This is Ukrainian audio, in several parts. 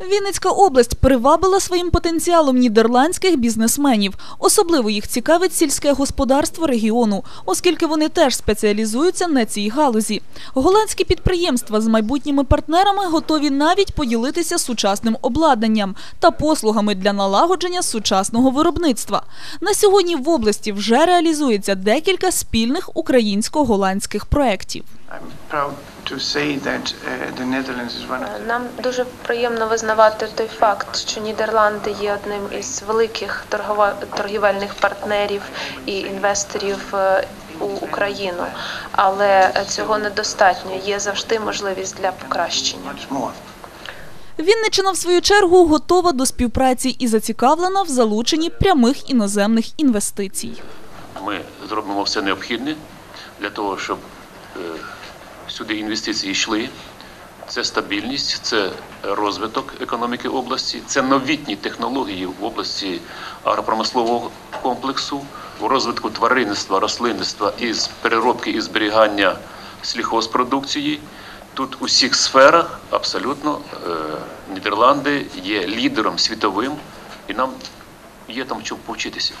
Вінницька область привабила своїм потенціалом нідерландських бізнесменів. Особливо їх цікавить сільське господарство регіону, оскільки вони теж спеціалізуються на цій галузі. Голландські підприємства з майбутніми партнерами готові навіть поділитися сучасним обладнанням та послугами для налагодження сучасного виробництва. На сьогодні в області вже реалізується декілька спільних українсько-голландських проєктів. To say that uh, the Netherlands is one of Нам дуже приємно визнавати той факт, що Нідерланди є одним із великих торгова- торгівельних партнерів і інвесторів е, у Україну, але е, цього недостатньо. Є завжди можливість для покращення. more. В свою чергу, готова до співпраці і зацікавлена в залученні прямих іноземних інвестицій. Ми зробимо все необхідне для того, щоб е, сюди інвестиції йшли. Це стабільність, це розвиток економіки області, це новітні технології в області агропромислового комплексу, в розвитку тваринництва, рослинництва із переробки і зберігання сільхозпродукції. Тут у всіх сферах абсолютно е, Нідерланди є лідером світовим, і нам є там чому повчитися.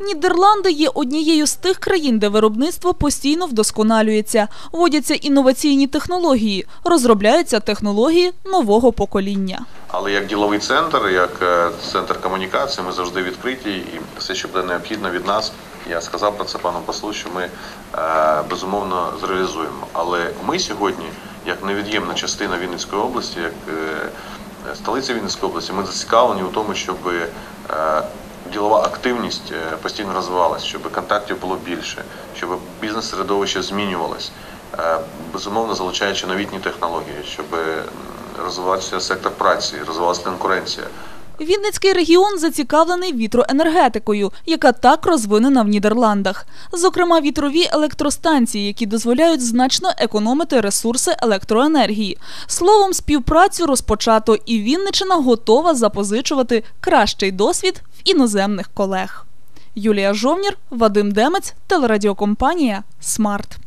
Нідерланди є однією з тих країн, де виробництво постійно вдосконалюється, вводяться інноваційні технології, розробляються технології нового покоління. Але як діловий центр, як е, центр комунікації, ми завжди відкриті і все, що буде необхідно від нас. Я сказав про це пану послу, що ми е, безумовно зреалізуємо. Але ми сьогодні, як невід'ємна частина Вінницької області, як е, столиця Вінницької області, ми зацікавлені у тому, щоб ділова активність е, постійно розвивалася, щоб контактів було більше, щоб бізнес-середовище змінювалось, е, безумовно залучаючи новітні технології, щоб розвивався сектор праці, розвивалася конкуренція. Вінницький регіон зацікавлений вітроенергетикою, яка так розвинена в Нідерландах. Зокрема, вітрові електростанції, які дозволяють значно економити ресурси електроенергії. Словом, співпрацю розпочато, і Вінничина готова запозичувати кращий досвід в іноземних колег. Юлія Жовнір, Вадим Демець, телерадіокомпанія Смарт.